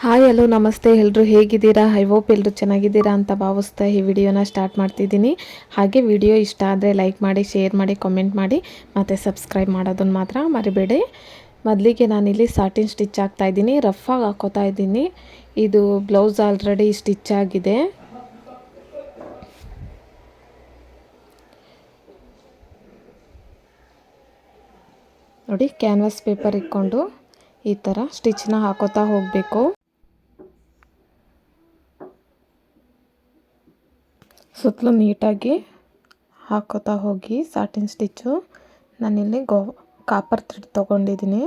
Hi hello ನಮಸ್ತೆ. ಎಲ್ಲರೂ ಹೇಗಿದ್ದೀರಾ? ಐ ಹೋಪ್ ಎಲ್ಲರೂ ಚೆನ್ನಾಗಿದ್ದೀರಾ ಅಂತ ಭಾವಿಸ್ತಾ ಈ ವಿಡಿಯೋನ ಸ್ಟಾರ್ಟ್ ಮಾಡ್ತಿದ್ದೀನಿ. ಹಾಗೆ ವಿಡಿಯೋ ಇಷ್ಟ ಆದರೆ ಲೈಕ್ ಮಾಡಿ ಶೇರ್ ಮಾಡಿ ಕಮೆಂಟ್ ಮಾಡಿ, ಮತ್ತು ಸಬ್ಸ್ಕ್ರೈಬ್ ಮಾಡೋದನ್ನು ಮಾತ್ರ ಮರಿಬೇಡಿ. ಮೊದಲಿಗೆ ನಾನಿಲ್ಲಿ ಸಾಟಿನ್ ಸ್ಟಿಚ್ ಆಗ್ತಾ ಇದ್ದೀನಿ. ರಫಾಗಿ ಹಾಕೋತಾ ಇದ್ದೀನಿ. ಇದು ಬ್ಲೌಸ್ ಆಲ್ರೆಡಿ ಸ್ಟಿಚ್ ಆಗಿದೆ. ನೋಡಿ ಕ್ಯಾನ್ವಾಸ್ ಪೇಪರ್ ಇಟ್ಕೊಂಡು ಈ ಥರ ಸ್ಟಿಚ್ನ ಹಾಕೋತಾ ಹೋಗಬೇಕು. ಸುತ್ತಲೂ ನೀಟಾಗಿ ಹಾಕೋತಾ ಹೋಗಿ ಸಾಟಿನ್ ಸ್ಟಿಚ್ಚು ನಾನಿಲ್ಲಿ ಗೋ ಕಾಪರ್ ಥ್ರೆಡ್ ತೊಗೊಂಡಿದ್ದೀನಿ.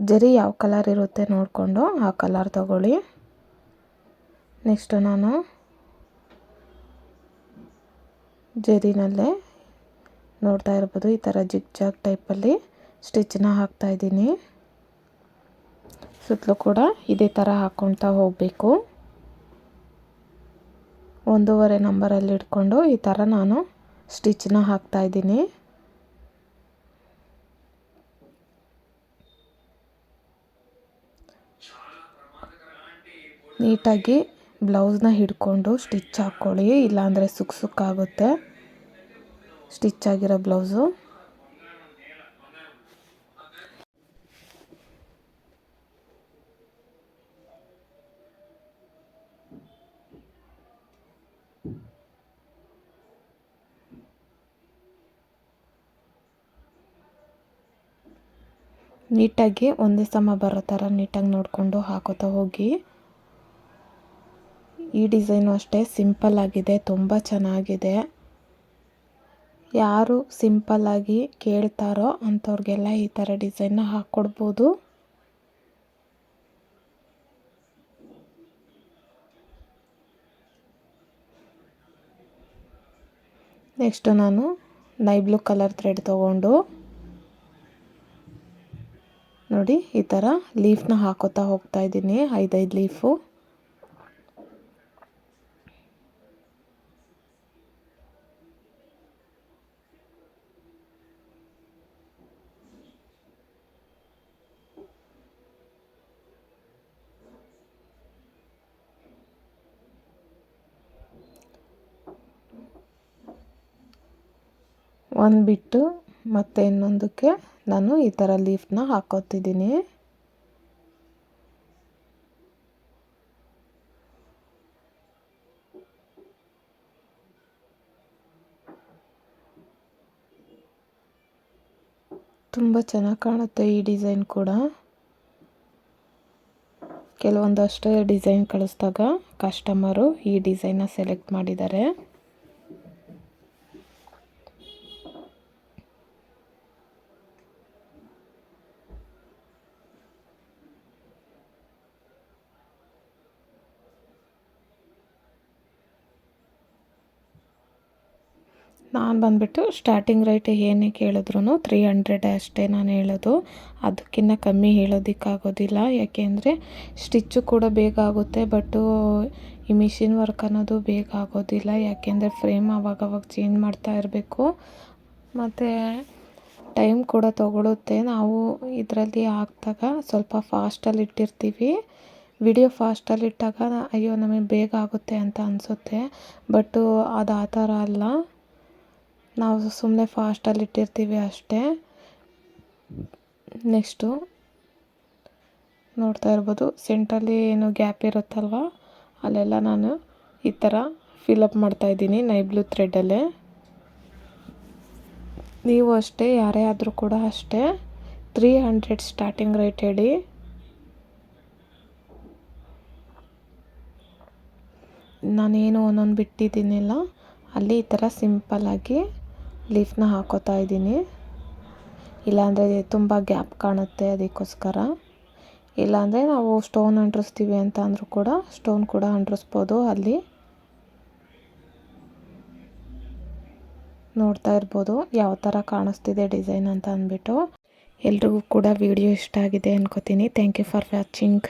ಜರಿ ಯಾವ ಕಲರ್ ಇರುತ್ತೆ ನೋಡಿಕೊಂಡು ಆ ಕಲರ್ ತೊಗೊಳ್ಳಿ. ನೆಕ್ಸ್ಟು ನಾನು ಜರಿನಲ್ಲೇ ನೋಡ್ತಾ ಇರ್ಬೋದು, ಈ ಥರ ಜಿಗ್ ಜಾಗ್ ಟೈಪಲ್ಲಿ ಸ್ಟಿಚ್ಚನ್ನ ಹಾಕ್ತಾಯಿದ್ದೀನಿ ಸುತ್ತಲೂ ಕೂಡ ಇದೇ ಥರ ಹಾಕ್ಕೊಳ್ತಾ ಹೋಗಬೇಕು. ಒಂದೂವರೆ ನಂಬರಲ್ಲಿ ಇಟ್ಕೊಂಡು ಈ ಥರ ನಾನು ಸ್ಟಿಚ್ನ ಹಾಕ್ತಾಯಿದ್ದೀನಿ ನೀಟಾಗಿ ಬ್ಲೌಸ್ನ ಹಿಡ್ಕೊಂಡು ಸ್ಟಿಚ್ ಹಾಕ್ಕೊಳ್ಳಿ, ಇಲ್ಲಾಂದರೆ ಸುಕ್ ಸುಕ್ಕಾಗುತ್ತೆ ಸ್ಟಿಚ್ ಆಗಿರೋ ಬ್ಲೌಸು. ನೀಟಾಗಿ ಒಂದೇ ಸಮ ಬರೋ ಥರ ನೀಟಾಗಿ ನೋಡಿಕೊಂಡು ಹಾಕೋತಾ ಹೋಗಿ. ಈ ಡಿಸೈನು ಅಷ್ಟೇ ಸಿಂಪಲ್ ಆಗಿದೆ, ತುಂಬ ಚೆನ್ನಾಗಿದೆ. ಯಾರು ಸಿಂಪಲ್ಲಾಗಿ ಕೇಳ್ತಾರೋ ಅಂಥವ್ರಿಗೆಲ್ಲ ಈ ಥರ ಡಿಸೈನ್ನ ಹಾಕ್ಕೊಡ್ಬೋದು. ನೆಕ್ಸ್ಟು ನಾನು ನೈ ಬ್ಲೂ ಕಲರ್ ಥ್ರೆಡ್ ತೊಗೊಂಡು ನೋಡಿ ಈ ಥರ ಲೀಫ್ನ ಹಾಕೋತಾ ಹೋಗ್ತಾ ಇದ್ದೀನಿ ಐದೈದು ಲೀಫು ಒಂದು ಬಿಟ್ಟು ಮತ್ತೆ ಇನ್ನೊಂದಕ್ಕೆ ನಾನು ಈ ಥರ ಲೀಫ್ನ ಹಾಕೋತಿದ್ದೀನಿ. ತುಂಬ ಚೆನ್ನಾಗಿ ಕಾಣುತ್ತೆ ಈ ಡಿಸೈನ್ ಕೂಡ. ಕೆಲವೊಂದಷ್ಟು ಡಿಸೈನ್ ಕಳಿಸ್ದಾಗ ಕಸ್ಟಮರು ಈ ಡಿಸೈನ್ನ ಸೆಲೆಕ್ಟ್ ಮಾಡಿದ್ದಾರೆ. ನಾನು ಬಂದುಬಿಟ್ಟು ಸ್ಟಾರ್ಟಿಂಗ್ ರೇಟ್ ಏನೇ ಕೇಳಿದ್ರು ತ್ರೀ ಹಂಡ್ರೆಡ್ ಅಷ್ಟೇ ನಾನು ಹೇಳೋದು. ಅದಕ್ಕಿಂತ ಕಮ್ಮಿ ಹೇಳೋದಕ್ಕಾಗೋದಿಲ್ಲ. ಯಾಕೆಂದರೆ ಸ್ಟಿಚ್ಚು ಕೂಡ ಬೇಗ ಆಗುತ್ತೆ ಬಟ್ಟು ಈ ಮಿಷಿನ್ ವರ್ಕ್ ಅನ್ನೋದು ಬೇಗ ಆಗೋದಿಲ್ಲ. ಯಾಕೆಂದರೆ ಫ್ರೇಮ್ ಅವಾಗವಾಗ ಚೇಂಜ್ ಮಾಡ್ತಾ ಇರಬೇಕು. ಮತ್ತು ಟೈಮ್ ಕೂಡ ತಗೊಳುತ್ತೆ. ನಾವು ಇದರಲ್ಲಿ ಹಾಕ್ದಾಗ ಸ್ವಲ್ಪ ಫಾಸ್ಟಲ್ಲಿ ಇಟ್ಟಿರ್ತೀವಿ. ವಿಡಿಯೋ ಫಾಸ್ಟಲ್ಲಿ ಇಟ್ಟಾಗ, ಅಯ್ಯೋ, ನಮಗೆ ಬೇಗ ಆಗುತ್ತೆ ಅಂತ ಅನಿಸುತ್ತೆ. ಬಟ್ಟು ಅದು ಆ ಥರ ಅಲ್ಲ. ನಾವು ಸುಮ್ಮನೆ ಫಾಸ್ಟಲ್ಲಿ ಇಟ್ಟಿರ್ತೀವಿ ಅಷ್ಟೇ. ನೆಕ್ಸ್ಟು ನೋಡ್ತಾ ಇರ್ಬೋದು, ಸೆಂಟ್ರಲ್ಲಿ ಏನು ಗ್ಯಾಪ್ ಇರುತ್ತಲ್ವ? ಅಲ್ಲೆಲ್ಲ ನಾನು ಈ ಥರ ಫಿಲಪ್ ಮಾಡ್ತಾಯಿದ್ದೀನಿ ನೈ ಬ್ಲೂ ಥ್ರೆಡ್ಡಲ್ಲೇ. ನೀವು ಅಷ್ಟೇ, ಯಾರೇ ಆದರೂ ಕೂಡ ಅಷ್ಟೇ ತ್ರೀ ಹಂಡ್ರೆಡ್ ಸ್ಟಾರ್ಟಿಂಗ್ ರೇಟ್ ಹೇಳಿ. ನಾನೇನು ಒಂದೊಂದು ಬಿಟ್ಟಿದ್ದೀನಿಲ್ಲ, ಅಲ್ಲಿ ಈ ಥರ ಸಿಂಪಲ್ಲಾಗಿ ಲೀಫ್ನ ಹಾಕೋತಾ ಇದ್ದೀನಿ. ಇಲ್ಲಾಂದರೆ ತುಂಬ ಗ್ಯಾಪ್ ಕಾಣುತ್ತೆ ಅದಕ್ಕೋಸ್ಕರ. ಇಲ್ಲಾಂದರೆ ನಾವು ಸ್ಟೋನ್ ಅಂಟಿಸ್ತೀವಿ ಅಂತ ಅಂದರೂ ಕೂಡ ಸ್ಟೋನ್ ಕೂಡ ಅಂಟಿಸ್ಬೋದು ಅಲ್ಲಿ. ನೋಡ್ತಾ ಇರ್ಬೋದು ಯಾವ ಥರ ಕಾಣಿಸ್ತಿದೆ ಡಿಸೈನ್ ಅಂತ ಅಂದ್ಬಿಟ್ಟು. ಎಲ್ರಿಗೂ ಕೂಡ ವಿಡಿಯೋ ಇಷ್ಟ ಆಗಿದೆ ಅನ್ಕೋತೀನಿ. Thank you for watching